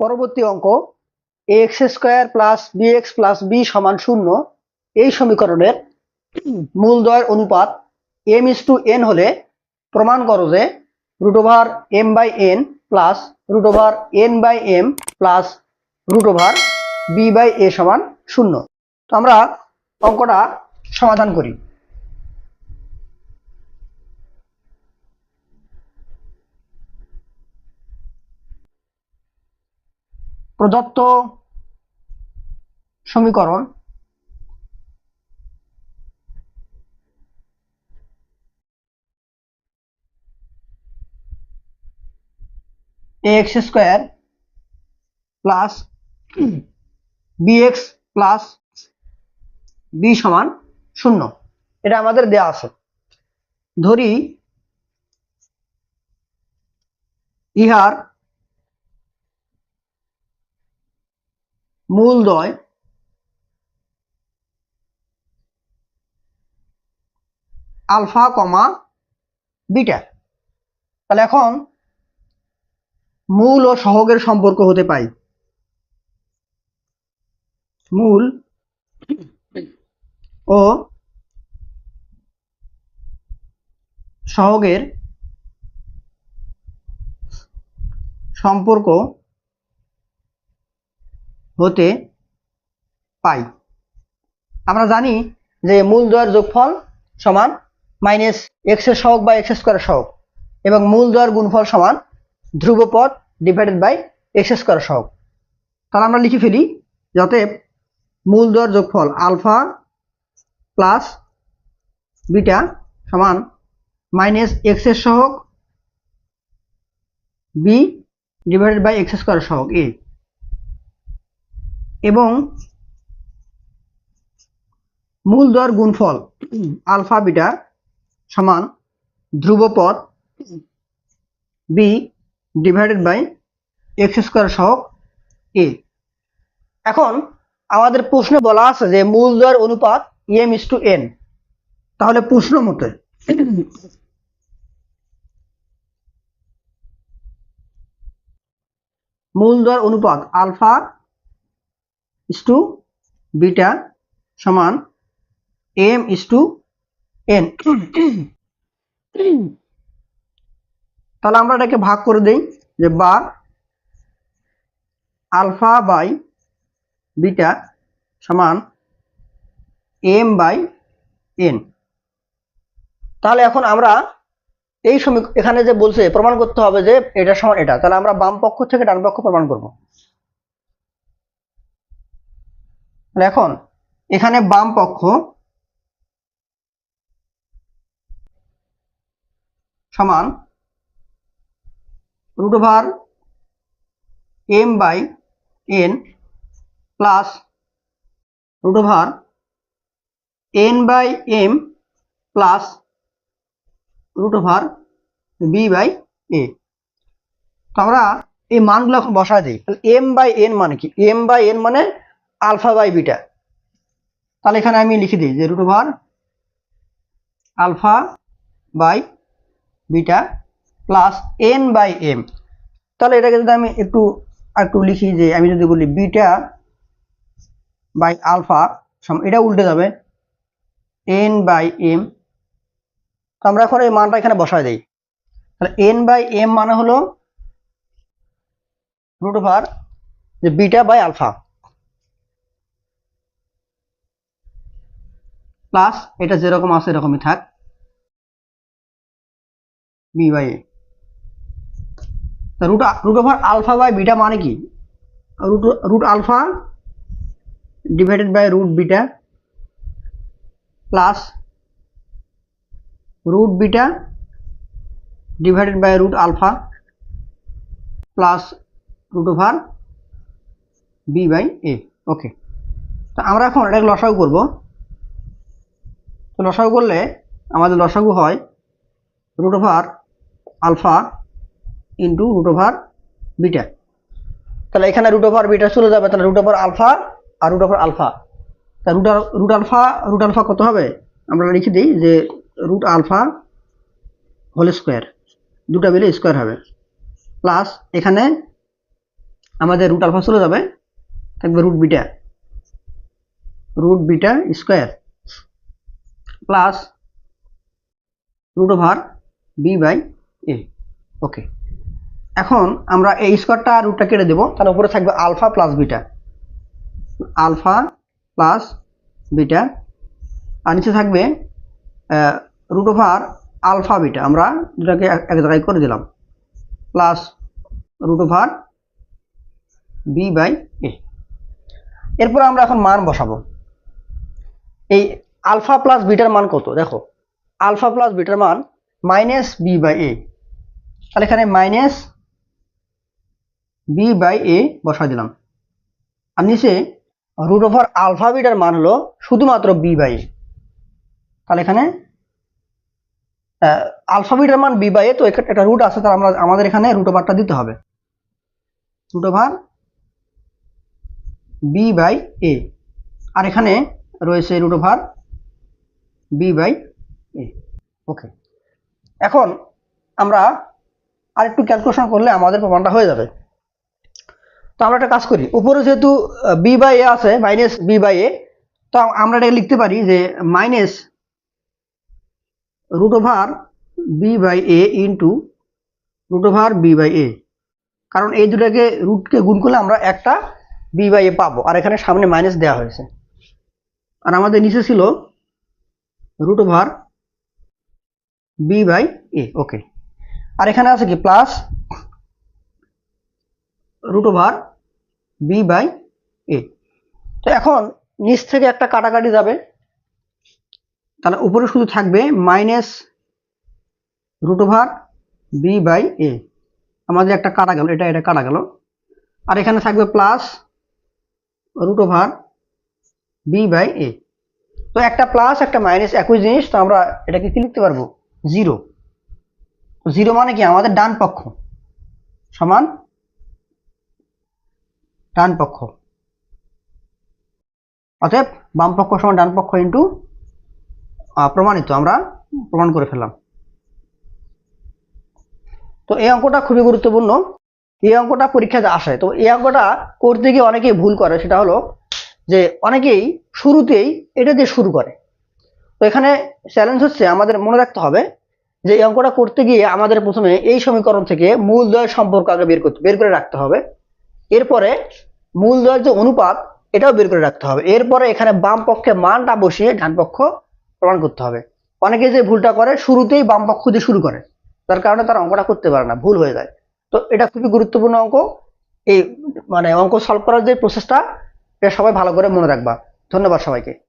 পরবর্তী অঙ্ক X square plus B X plus B সমান শূন্য। এই সমীকরণের মূলদ্বয়ের অনুপাত এম ইস টু এন হলে প্রমাণ করো যে root over M by N plus root over N by M plus root over B by A সমান শূন্য। তো আমরা অঙ্কটা সমাধান করি। প্রদত্ত সমীকরণ। X square plus BX plus B সমান শূন্য। এটা আমাদের দেয়া আছে। ধরি, ইহার মূলদ্বয় আলফা কমা বিটা। তাহলে এখন মূল ও সহগের সম্পর্ক হতে পাই। মূল ও সহগের সম্পর্ক হতে পাই। আমরা জানি যে মূল দ্বয়ের যোগফল সমান মাইনাস এক্সের সহগ বা এক্স স্কোয়ার সহগ এবং মূল দ্বয়ের গুণফল সমান ধ্রুবপদ ডিভাইডেড বাই এক্স স্কোয়ার সহগ। তাহলে আমরা লিখে ফেলি যাতে মূল দ্বয়ের যোগফল আলফা প্লাস বিটা সমান মাইনাস এক্সের সহগ B divided by X square সহক A এবং মূল দর গুণফল আলফা বিটা সমান ধ্রুবপদ B divided by X square সহগ এ এখন আমাদের প্রশ্ন বলা আছে যে মূল দর অনুপাত এম ইস টু এন তাহলে প্রশ্ন মতে মূল দর অনুপাত আলফা ইস টু বিটা সমান এম ইস টু এন তাহলে আমরা এটাকে ভাগ করে দেই যে বা আলফা বাই বিটা সমান এম বাই এন তাহলে এখন আমরা এই সমী এখানে যে বলছে, প্রমাণ করতে হবে যে এটা সমান এটা। তাহলে আমরা বাম পক্ষ থেকে ডান পক্ষ প্রমাণ করব তাহলে এখন এখানে বাম পক্ষ সমান root over M by N plus root over N by M plus root over B by A তো আমরা এই মানগুলো এখন বসায় দিই। তাহলে এম বাই এন মানে কি? এম বাই এন মানে আলফা বাই বিটা। তাহলে এখানে আমি লিখে দিই যে root over alpha by beta plus N by M. তাহলে এটাকে যদি আমি একটু একটু লিখি যে আমি যদি বলি বিটা বাই আলফা এটা উল্টে যাবে। N by M. তো আমরা এখন এই মানটা এখানে বসায় দিই। তাহলে এন বাই এম মানে হলো রুট ওভার যে বিটা বাই আলফা। প্লাস এটা যেরকম আছে এরকমই থাক। B by A root root over alpha by beta মানে কি? Root root alpha divided by root beta plus root beta divided by root alpha plus root over B by A okay তো আমরা এখন এটাকে লসাগু করব। তো লসাগু করলে আমাদের লসাগু হয় root over alpha into root over beta তাহলে এখানে রুট ওভার বিটা চলে যাবে, তাহলে রুট ওভার আলফা আর রুট ওভার আলফা তা root root alpha root alpha কত হবে? আমরা লিখে দিই যে রুট আলফা হোল স্কোয়ার দুটা মিলে স্কোয়ার হবে। প্লাস এখানে আমাদের রুট আলফা চলে যাবে, থাকবে root beta root beta square plus root over B by A okay এখন আমরা এই স্কোয়ারটা রুটটা কেটে দেবো। তাহলে উপরে থাকবে alpha plus beta alpha plus beta আর নিচে থাকবে রুট ওভার আলফা বিটা আমরা দুটাকে এক এক জায়গায় করে দিলাম। Plus root over B by A এরপর আমরা এখন মান বসাবো। এই আলফা প্লাস বিটার মান কত? দেখো, আলফা প্লাস বিটার মান মাইনাস বি বাই এ। তাহলে এখানে মাইনাস বি বাই এ বসা দিলাম। আর নিচে রুট ওভার আলফা বিটার মান হলো শুধুমাত্র বি বাই এ। তাহলে এখানে আলফা বিটার মান বি বাই এ, তো একটা রুট আছে, তাহলে আমরা, আমাদের এখানে রুট ওভারটা দিতে হবে। Root over B by A. আর এখানে রয়েছে root over B by A okay এখন আমরা আর একটু ক্যালকুলেশন করলে আমাদের প্রমাণটা হয়ে যাবে। তো আমরা একটা কাজ করি, উপরে যেহেতু বি বাই এ আছে মাইনাস বি বাই এ তো আমরা এটাকে লিখতে পারি যে minus root over B by A into root over B by A কারণ এই দুটাকে রুটকে গুণ করলে আমরা একটা বি বাই এ পাবো, আর এখানে সামনে মাইনাস দেওয়া হয়েছে। আর আমাদের নিচে ছিল root over B by A okay আর এখানে আছে কি? Plus root over B by A তো এখন নিচ থেকে একটা কাটাকাটি যাবে। তাহলে উপরে শুধু থাকবে minus root over B by A আমাদের একটা কাটা গেল, এটা এটা কাটা গেল। আর এখানে থাকবে plus root over B by A তো একটা প্লাস একটা মাইনাস একই জিনিস, তো আমরা এটাকে কি লিখতে পারব? জিরো জিরো মানে কি? আমাদের ডান পক্ষ। সমান ডান পক্ষ। অতএব বাম পক্ষ সমান ডান পক্ষ ইন্টু প্রমাণিত। আমরা প্রমাণ করে ফেললাম। তো এই অঙ্কটা খুবই গুরুত্বপূর্ণ। এই অঙ্কটা পরীক্ষাতে আসে। তো এই অঙ্কটা করতে গিয়ে অনেকেই ভুল করে। সেটা হলো যে অনেকেই শুরুতেই এটা দিয়ে শুরু করে। তো এখানে চ্যালেঞ্জ হচ্ছে, আমাদের মনে রাখতে হবে যে এই অঙ্কটা করতে গিয়ে আমাদের প্রথমে এই সমীকরণ থেকে মূলদয়ের সম্পর্ক আগে বের করতে, বের করে রাখতে হবে। এরপরে মূলদয়ের যে অনুপাত, এটাও বের করে রাখতে হবে। এরপরে এখানে বাম পক্ষে মানটা বসিয়ে ডান পক্ষ প্রমাণ করতে হবে। অনেকে যে ভুলটা করে, শুরুতেই বাম পক্ষ দিয়ে শুরু করে। তার কারণে তারা অঙ্কটা করতে পারে না, ভুল হয়ে যায়। তো এটা খুবই গুরুত্বপূর্ণ অঙ্ক। এই মানে অঙ্ক সলভ করার যে প্রসেসটা এটা সবাই ভালো করে মনে রাখবা। ধন্যবাদ সবাইকে।